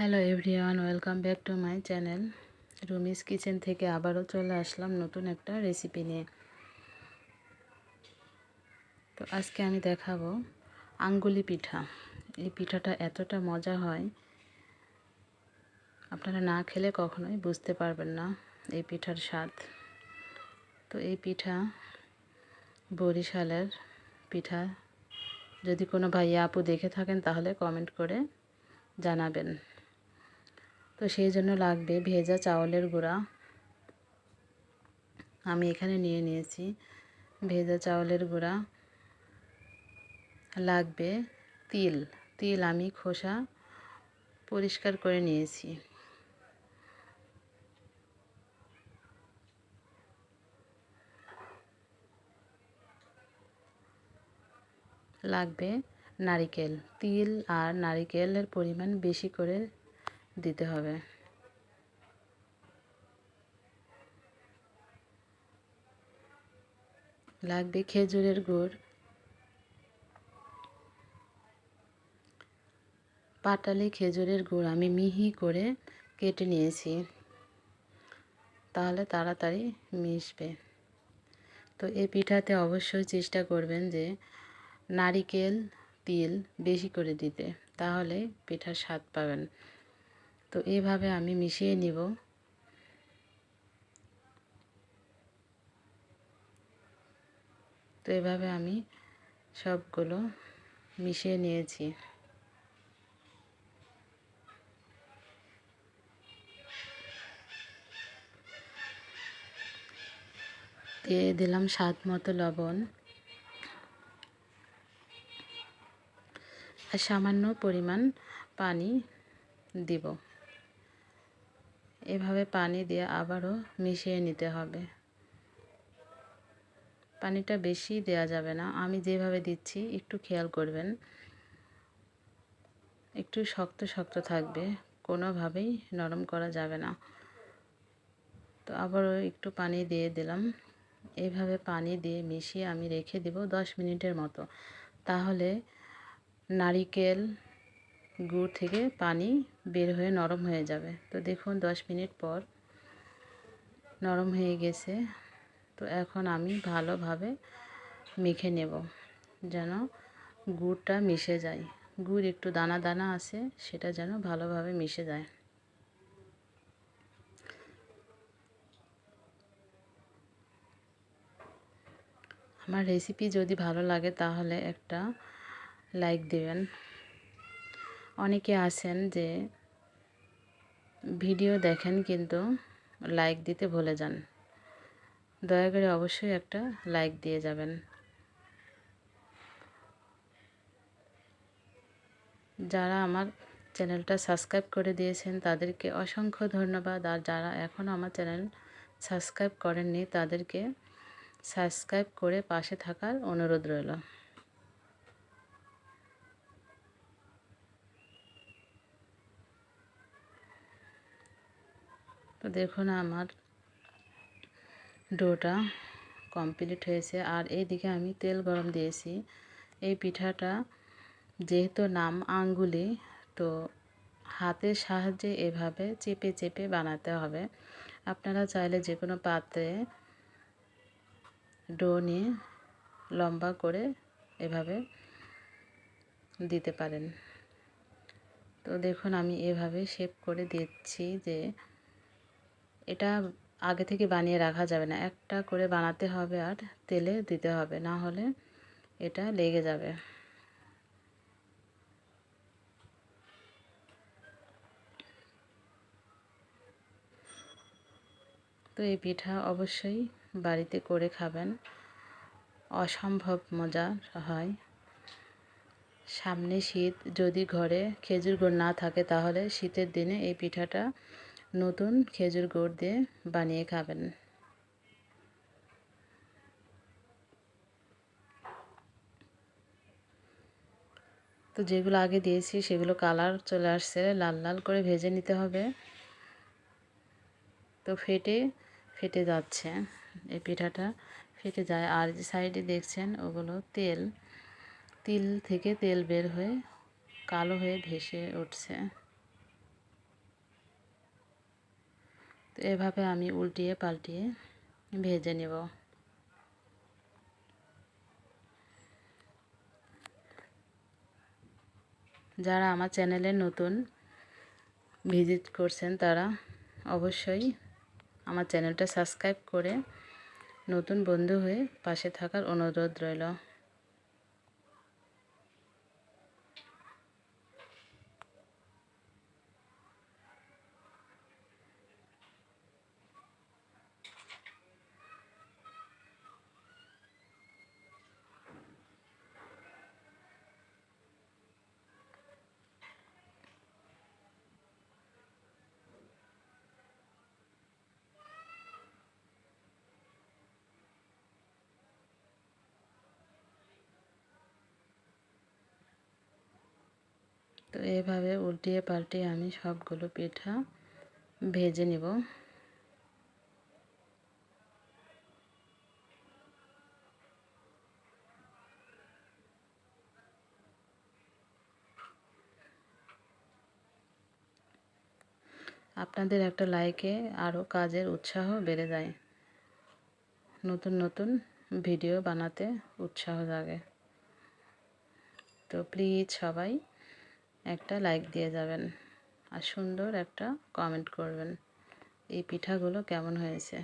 Hello everyone, welcome back to my channel. Rumi's kitchen থেকে আবারও চলে আসলাম নতুন একটা রেসিপি নিয়ে। তো আজকে আমি দেখাবো আঙ্গুলি পিঠা। এই পিঠাটা এতটা মজা হয়, আপনারা না খেলে কখনোই বুঝতে পারবেন না এই পিঠার স্বাদ। তো এই পিঠা বরিশালের পিঠা। যদি কোনো ভাইয়া আপু দেখে থাকেন তাহলে কমেন্ট করে জানাবেন। তো সেই জন্য লাগবে ভেজা চাউলের গুঁড়া। আমি এখানে নিয়ে নিয়েছি ভেজা চাউলের গুঁড়া। লাগবে তিল তিল আমি খোসা পরিষ্কার করে নিয়েছি। লাগবে নারিকেল, তিল আর নারিকেলের পরিমাণ বেশি করে দিতে হবে। লাগবে খেজুরের গুড়। পাটালি খেজুরের গুড় আমি মিহি করে কেটে নিয়েছি। তাহলে তাড়াতাড়ি মিশবে। তো এই পিঠাতে অবশ্যই চেষ্টা করবেন যে নারিকেল, তিল বেশি করে দিতে। তাহলে পিঠার স্বাদ পাবেন। তো এইভাবে আমি মিশিয়ে নিব। তো এভাবে আমি সবগুলো মিশিয়ে নিয়েছি। দিয়ে দিলাম স্বাদ মতো লবণ আর সামান্য পরিমাণ পানি দিব। এভাবে পানি দিয়ে আবারও মিশিয়ে নিতে হবে। পানিটা বেশি দেয়া যাবে না। আমি যেভাবে দিচ্ছি, একটু খেয়াল করবেন। একটু শক্ত শক্ত থাকবে। কোনোভাবেই নরম করা যাবে না। তো আবারও একটু পানি দিয়ে দিলাম। এইভাবে পানি দিয়ে মিশিয়ে আমি রেখে দেব দশ মিনিটের মতো। তাহলে নারিকেল গুড় থেকে পানি বের হয়ে নরম হয়ে যাবে। তো দেখুন, দশ মিনিট পর নরম হয়ে গেছে। তো এখন আমি ভালোভাবে মেখে নেব যেন গুড়টা মিশে যায়। গুড় একটু দানা দানা আছে, সেটা যেন ভালোভাবে মিশে যায়। আমার রেসিপি যদি ভালো লাগে, তাহলে একটা লাইক দেবেন। অনেকে আছেন যে ভিডিও দেখেন কিন্তু লাইক দিতে ভুলে যান। দয়া করে অবশ্যই একটা লাইক দিয়ে যাবেন। যারা আমার চ্যানেলটা সাবস্ক্রাইব করে দিয়েছেন তাদেরকে অসংখ্য ধন্যবাদ। আর যারা এখনও আমার চ্যানেল সাবস্ক্রাইব করেননি তাদেরকে সাবস্ক্রাইব করে পাশে থাকার অনুরোধ রইল। তো দেখুন আমার ডোটা কমপ্লিট হয়েছে। আর এইদিকে আমি তেল গরম দিয়েছি। এই পিঠাটা যেহেতু নাম আঙ্গুলি, তো হাতের সাহায্যে এভাবে চেপে চেপে বানাতে হবে। আপনারা চাইলে যে কোনো পাত্রে ডো নিয়ে লম্বা করে এভাবে দিতে পারেন। তো দেখুন আমি এভাবে শেপ করে দিচ্ছি যে এটা আগে থেকে বানিয়ে রাখা যাবে না। একটা করে বানাতে হবে আর তেলে দিতে হবে, না হলে এটা লেগে যাবে। তো এই পিঠা অবশ্যই বাড়িতে করে খাবেন। অসম্ভব মজা হয়। সামনে শীত, যদি ঘরে খেজুর গুড় না থাকে, তাহলে শীতের দিনে এই পিঠাটা নতুন খেজুর গুড় দিয়ে বানিয়ে খাবেন। তো যেগুলো আগে দিয়েছি সেগুলো কালার চলে আসছে, লাল লাল করে ভেজে নিতে হবে। তো ফেটে ফেটে যাচ্ছে এই পিঠাটা। ফেটে যায়। আর যে সাইডে দেখছেন ওগুলো তেল, তিল থেকে তেল বের হয়ে কালো হয়ে ভেসে উঠছে। তো এভাবে আমি উল্টিয়ে পাল্টিয়ে ভেজে নেব। যারা আমার চ্যানেলে নতুন ভিজিট করছেন তারা অবশ্যই আমার চ্যানেলটা সাবস্ক্রাইব করে নতুন বন্ধু হয়ে পাশে থাকার অনুরোধ রইল। তো এভাবে উল্টিয়ে পাল্টিয়ে আমি সবগুলো পিঠা ভেজে নিব। আপনাদের একটা লাইকে আরও কাজের উৎসাহ বেড়ে যায়। নতুন নতুন ভিডিও বানাতে উৎসাহ জাগে। তো প্লিজ সবাই একটা লাইক দিয়ে যাবেন আর সুন্দর একটা কমেন্ট করবেন এই পিঠাগুলো কেমন হয়েছে।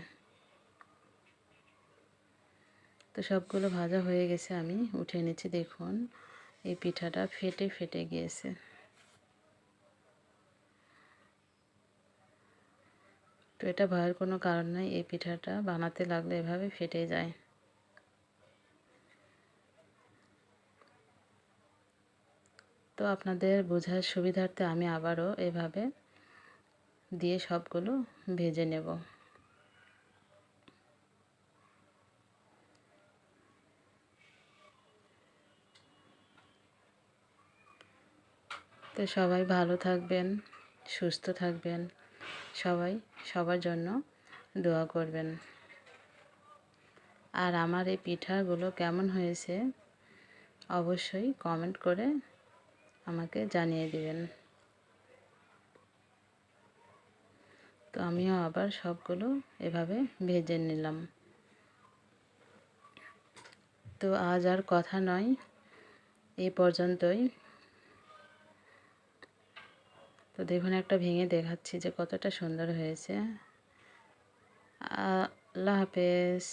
তো সবগুলো ভাজা হয়ে গেছে, আমি উঠে নিচ্ছি দেখুন, এই পিঠাটা ফেটে ফেটে গিয়েছে। তো এটা ভয়ের কোনো কারণ নাই, এই পিঠাটা বানাতে লাগলে এভাবে ফেটে যায়। তো আপনাদের বোঝার সুবিধার্থে আমি আবারও এভাবে দিয়ে সবগুলো ভেজে নেব। তো সবাই ভালো থাকবেন, সুস্থ থাকবেন, সবাই সবার জন্য দোয়া করবেন। আর আমার এই পিঠাগুলো কেমন হয়েছে অবশ্যই কমেন্ট করে আমাকে জানিয়ে দিবেন। তো আমিও আবার সবগুলো এভাবে ভেজে নিলাম। তো আজ আর কথা নয় এই পর্যন্তই। তো দেখুন, একটা ভেঙে দেখাচ্ছি যে কতটা সুন্দর হয়েছে। আল্লাহ হাফেজ।